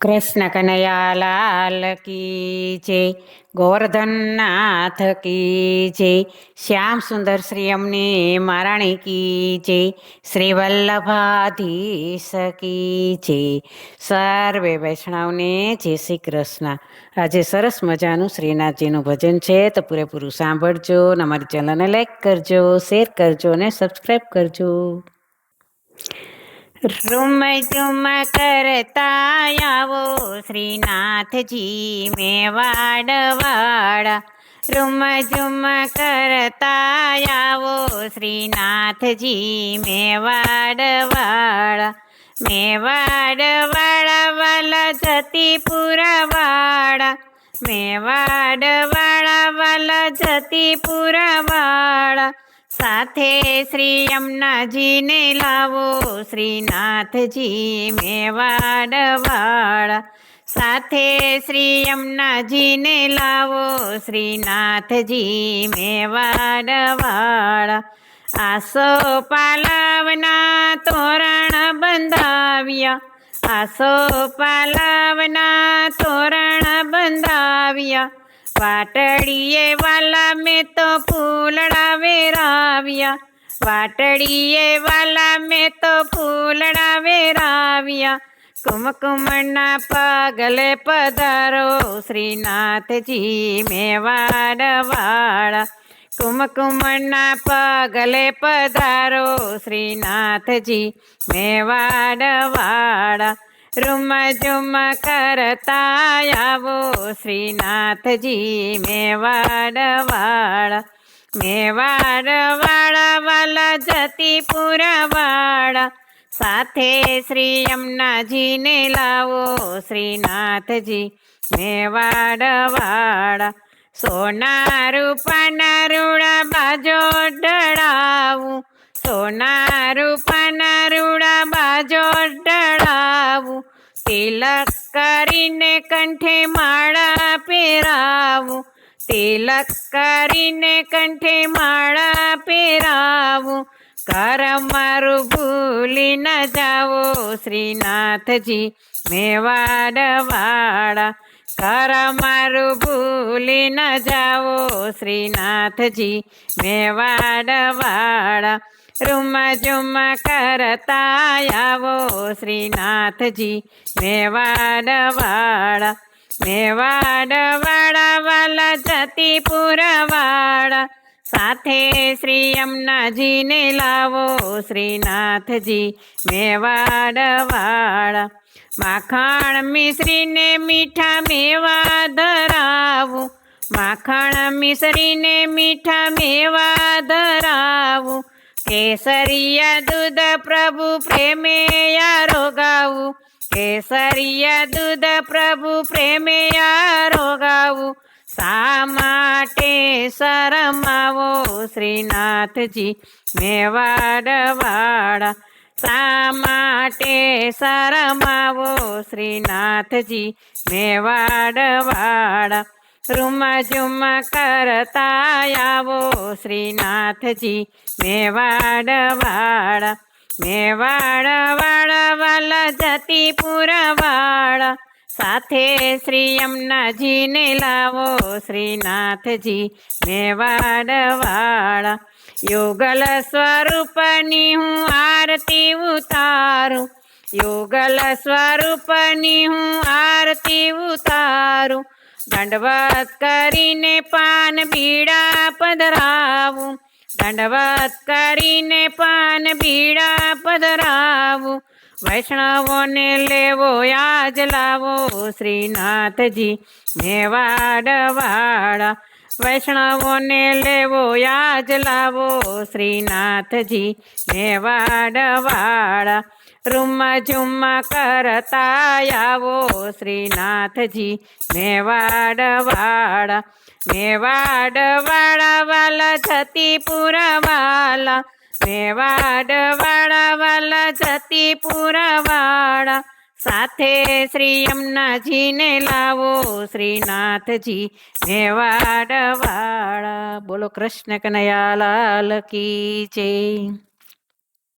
કૃષ્ણ કનૈયા લાલ કી જય ગોવર્ધનનાથ કી જય, શ્યામ સુંદર શ્રી અમને મહારાણી કી જય, શ્રી વલ્લભાધીશ કી જય. સર્વે વૈષ્ણવને જય શ્રી કૃષ્ણ. આજે સરસ મજાનું શ્રીનાથજીનું ભજન છે, તો પૂરેપૂરું સાંભળજો અને અમારી ચેનલને લાઈક કરજો શેર કરજો અને સબસ્ક્રાઈબ કરજો. રૂમ ઝુમ કરતા આવો, શ્રીનાથજી મેવાડવાડા રૂમ ઝુમ કરતા આવો, શ્રીનાથજી મેવાડવાડા મેવાડવાડા વાલા જતી પુરાવાડા મેવાડવાડા વાલા જતી પુરવાડા સાથે શ્રી યમુનાજીને લાવો, શ્રીનાથજી મેવાડવાળા સાથે શ્રી યમુનાજીને લાવો, શ્રીનાથજી મેવાડવાળા આસો પાલાવના તોરણ બંધાવ્યા. આસો પાલાવના તોરણ બંધાવ્યા. વાટડીએ વાલા મેં તો ફૂલડા વેરાવ્યા. વાટડીએ વાલા મેં તો ફૂલડા વેરાવ્યા. કુમકુમના પગલે પધારો શ્રીનાથજી મેવાડવાળા કુમકુમના પગલે પધારો શ્રીનાથજી મેવાડવાળા રૂમ ઝુમ કરતા આવો શ્રીનાથજી મેવાડવાળા મેવાડવાળા વાલા જતી પુરવાળા સાથે શ્રી યમુનાજીને લાવો શ્રીનાથજી મેવાડવાળા. સોના રૂપાના રૂડા બાજો ડળાવું સોના રૂપાના રૂડા બાજો તિલક કરીને કંઠે માળા પહેરાવું. તિલક કરીને કંઠે માળા પહેરાવું. કર મારું ભૂલી ન જાવો શ્રીનાથજી મેવાડવાળા કર મારું ભૂલી ન જાઓ, શ્રીનાથજી, મેવાડવાળા. રૂમ ઝુમ કરતા આવો, શ્રીનાથજી, મેવાડવાળા. મેવાડવાળા વાલા જતી પુરવાળા. સાથે શ્રી અમનાજીને લાવો, શ્રીનાથજી મેવાડવાળા માખણ મિશ્રીને મીઠા મેવા ધરાવું. માખણ મિશ્રીને મીઠા મેવા ધરાવું. કેસરિયા દૂધ પ્રભુ પ્રેમે યારો ગાવું કેસરિયા દૂધ પ્રભુ પ્રેમે યારો ગાવું શા માટે શરમાવો શ્રીનાથજી? મેવાડવાળા, શા માટે શરમાવો શ્રીનાથજી? મેવાડવાળા રૂમ ઝુમ કરતા આવો શ્રીનાથજી. મેવાડવાળા મેવાડવાળા વાલા જતી પુરવાળા સાથે શ્રી યમુનાજીને લાવો, શ્રીનાથજી મેવાડવાળા. યોગલ સ્વરૂપની હું આરતી ઉતારું, યોગલ સ્વરૂપની હું આરતી ઉતારું. દંડવત કરીને પાન બીડા પધરાવું, દંડવત કરીને પાન બીડા પધરાવું. વૈષ્ણવોને લેવો આજ લાવો, શ્રીનાથજી મેવાડવાળા વૈષ્ણવોને લેવો આજ લાવો, શ્રીનાથજી મેવાડવાળા રૂમા ઝુમ કરતા આવો, શ્રીનાથજી મેવાડવાળા મેવાડવાળા વાલા જતી પુરવાલા મેવાડવાળા જતી પુરવાળા. સાથે શ્રી યમુનાજીને લાવો શ્રીનાથજી. મેવાડવાળા બોલો કૃષ્ણ કનૈયા લાલ કી જય.